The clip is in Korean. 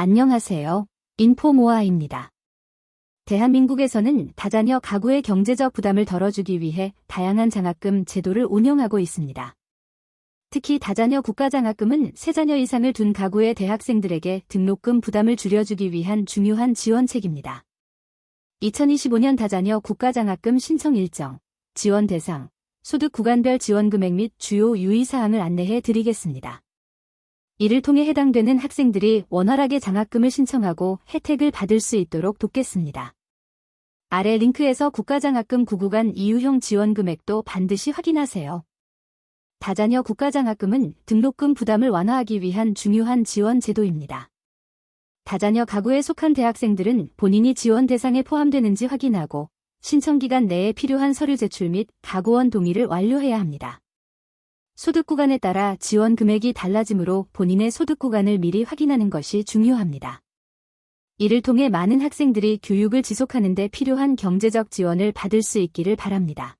안녕하세요. 인포모아입니다. 대한민국에서는 다자녀 가구의 경제적 부담을 덜어주기 위해 다양한 장학금 제도를 운영하고 있습니다. 특히 다자녀 국가장학금은 세자녀 이상을 둔 가구의 대학생들에게 등록금 부담을 줄여주기 위한 중요한 지원책입니다. 2025년 다자녀 국가장학금 신청 일정, 지원 대상, 소득 구간별 지원 금액 및 주요 유의사항을 안내해 드리겠습니다. 이를 통해 해당되는 학생들이 원활하게 장학금을 신청하고 혜택을 받을 수 있도록 돕겠습니다. 아래 링크에서 국가장학금 구구간 이유형 지원 금액도 반드시 확인하세요. 다자녀 국가장학금은 등록금 부담을 완화하기 위한 중요한 지원 제도입니다. 다자녀 가구에 속한 대학생들은 본인이 지원 대상에 포함되는지 확인하고 신청 기간 내에 필요한 서류 제출 및 가구원 동의를 완료해야 합니다. 소득 구간에 따라 지원 금액이 달라지므로 본인의 소득 구간을 미리 확인하는 것이 중요합니다. 이를 통해 많은 학생들이 교육을 지속하는 데 필요한 경제적 지원을 받을 수 있기를 바랍니다.